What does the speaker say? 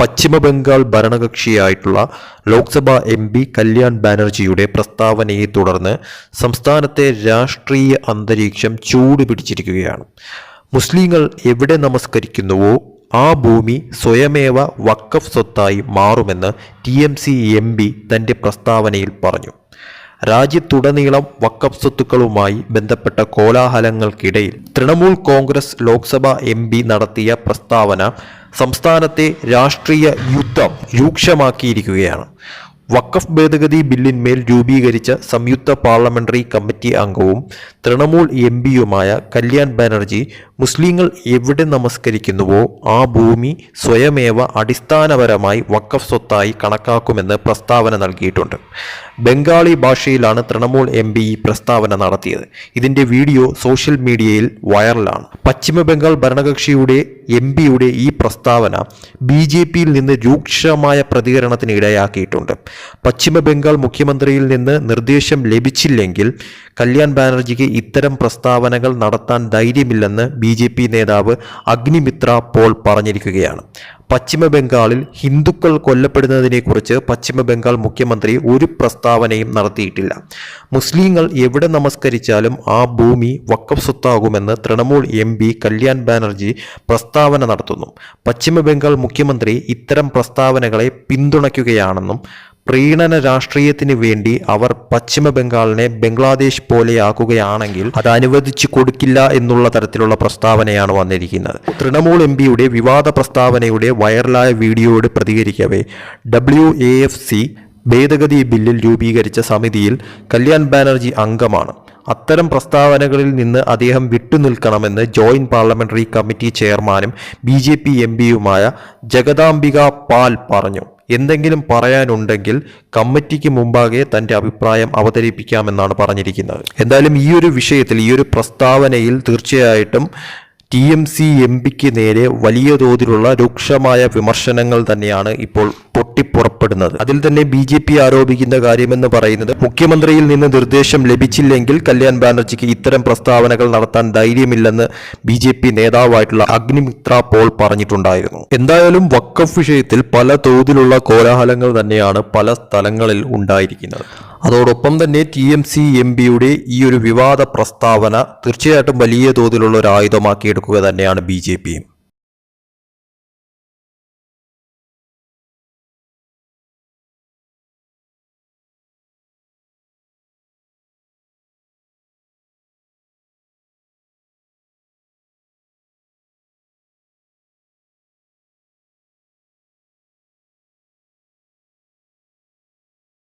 പശ്ചിമ ബംഗാൾ ഭരണകക്ഷിയായിട്ടുള്ള Lok Sabha M P Kalyan ബാനർജിയുടെ പ്രസ്താവനയെ തുടർന്ന് സംസ്ഥാനത്തെ രാഷ്ട്രീയ അന്തരീക്ഷം ചൂട് പിടിച്ചിരിക്കുകയാണ്. മുസ്ലിങ്ങൾ എവിടെ നമസ്കരിക്കുന്നുവോ ആ ഭൂമി സ്വയമേവ വക്കഫ് സ്വത്തായി മാറുമെന്ന് T M C M P തന്റെ പ്രസ്താവനയിൽ പറഞ്ഞു. രാജ്യത്തുടനീളം വക്കഫ് സ്വത്തുക്കളുമായി ബന്ധപ്പെട്ട കോലാഹലങ്ങൾക്കിടയിൽ തൃണമൂൽ കോൺഗ്രസ് ലോക്സഭ എം നടത്തിയ പ്രസ്താവന സംസ്ഥാനത്തെ രാഷ്ട്രീയ യുദ്ധം രൂക്ഷമാക്കിയിരിക്കുകയാണ്. വഖഫ് ഭേദഗതി ബില്ലിന്മേൽ രൂപീകരിച്ച സംയുക്ത പാർലമെന്ററി കമ്മിറ്റി അംഗവും തൃണമൂൽ എം പിയുമായ കല്യാൺ ബാനർജി മുസ്ലിങ്ങൾ എവിടെ നമസ്കരിക്കുന്നുവോ ആ ഭൂമി സ്വയമേവ അടിസ്ഥാനപരമായി വഖഫ് സ്വത്തായി കണക്കാക്കുമെന്ന് പ്രസ്താവന നൽകിയിട്ടുണ്ട്. ബംഗാളി ഭാഷയിലാണ് തൃണമൂൽ എം പി ഈ പ്രസ്താവന നടത്തിയത്. ഇതിന്റെ വീഡിയോ സോഷ്യൽ മീഡിയയിൽ വൈറലാണ്. പശ്ചിമ ബംഗാൾ ഭരണകക്ഷിയുടെ എം പിയുടെ ഈ പ്രസ്താവന ബി ജെ പിയിൽ നിന്ന് രൂക്ഷമായ പ്രതികരണത്തിന് ഇടയാക്കിയിട്ടുണ്ട്. പശ്ചിമ ബംഗാൾ മുഖ്യമന്ത്രിയിൽ നിന്ന് നിർദ്ദേശം ലഭിച്ചില്ലെങ്കിൽ കല്യാൺ ബാനർജിക്ക് ഇത്തരം പ്രസ്താവനകൾ നടത്താൻ ധൈര്യമില്ലെന്ന് ബി നേതാവ് അഗ്നിമിത്ര പോൾ പറഞ്ഞിരിക്കുകയാണ്. പശ്ചിമ ബംഗാളിൽ ഹിന്ദുക്കൾ കൊല്ലപ്പെടുന്നതിനെക്കുറിച്ച് പശ്ചിമ ബംഗാൾ മുഖ്യമന്ത്രി ഒരു പ്രസ്താവനയും നടത്തിയിട്ടില്ല. മുസ്ലിങ്ങൾ എവിടെ നമസ്കരിച്ചാലും ആ ഭൂമി വക്കഫ് സ്വത്താകുമെന്ന് തൃണമൂൽ എം പി കല്യാൺ ബാനർജി പ്രസ്താവന നടത്തുന്നു. പശ്ചിമ ബംഗാൾ മുഖ്യമന്ത്രി ഇത്തരം പ്രസ്താവനകളെ പിന്തുണയ്ക്കുകയാണെന്നും പ്രീണന രാഷ്ട്രീയത്തിന് വേണ്ടി അവർ പശ്ചിമ ബംഗാളിനെ ബംഗ്ലാദേശ് പോലെയാക്കുകയാണെങ്കിൽ അത് അനുവദിച്ചു കൊടുക്കില്ല എന്നുള്ള തരത്തിലുള്ള പ്രസ്താവനയാണ് വന്നിരിക്കുന്നത്. തൃണമൂൽ എം പിയുടെ വിവാദ പ്രസ്താവനയുടെ വൈറലായ വീഡിയോയോട് പ്രതികരിക്കവേ ഡബ്ല്യു എ എഫ് സി ഭേദഗതി ബില്ലിൽ രൂപീകരിച്ച സമിതിയിൽ കല്യാൺ ബാനർജി അംഗമാണ്. അത്തരം പ്രസ്താവനകളിൽ നിന്ന് അദ്ദേഹം വിട്ടുനിൽക്കണമെന്ന് ജോയിന്റ് പാർലമെന്ററി കമ്മിറ്റി ചെയർമാനും ബി ജെ പി എം പിയുമായ ജഗദാംബിക പാൽ പറഞ്ഞു. എന്തെങ്കിലും പറയാനുണ്ടെങ്കിൽ കമ്മിറ്റിക്ക് മുമ്പാകെ തന്റെ അഭിപ്രായം അവതരിപ്പിക്കാമെന്നാണ് പറഞ്ഞിരിക്കുന്നത്. എന്തായാലും ഈ ഒരു വിഷയത്തിൽ ഈ ഒരു പ്രസ്താവനയിൽ തീർച്ചയായിട്ടും ടി എം സി എം പിക്ക് നേരെ വലിയ തോതിലുള്ള രൂക്ഷമായ വിമർശനങ്ങൾ തന്നെയാണ് ഇപ്പോൾ പൊട്ടിപ്പുറപ്പെടുന്നത്. അതിൽ തന്നെ ബി ജെ പി ആരോപിക്കുന്ന കാര്യമെന്ന് പറയുന്നത് മുഖ്യമന്ത്രിയിൽ നിന്ന് നിർദ്ദേശം ലഭിച്ചില്ലെങ്കിൽ കല്യാൺ ബാനർജിക്ക് ഇത്തരം പ്രസ്താവനകൾ നടത്താൻ ധൈര്യമില്ലെന്ന് ബി ജെ പി നേതാവായിട്ടുള്ള അഗ്നിമിത്ര പോൾ പറഞ്ഞിട്ടുണ്ടായിരുന്നു. എന്തായാലും വക്കഫ് വിഷയത്തിൽ പല തോതിലുള്ള കോലാഹലങ്ങൾ തന്നെയാണ് പല സ്ഥലങ്ങളിൽ ഉണ്ടായിരിക്കുന്നത്. അതോടൊപ്പം തന്നെ ടി എം സി എം പിയുടെ ഈ ഒരു വിവാദ പ്രസ്താവന തീർച്ചയായിട്ടും വലിയ തോതിലുള്ള ഒരു ആയുധമാക്കിയെടുക്കുക തന്നെയാണ് ബി ജെ പിയും.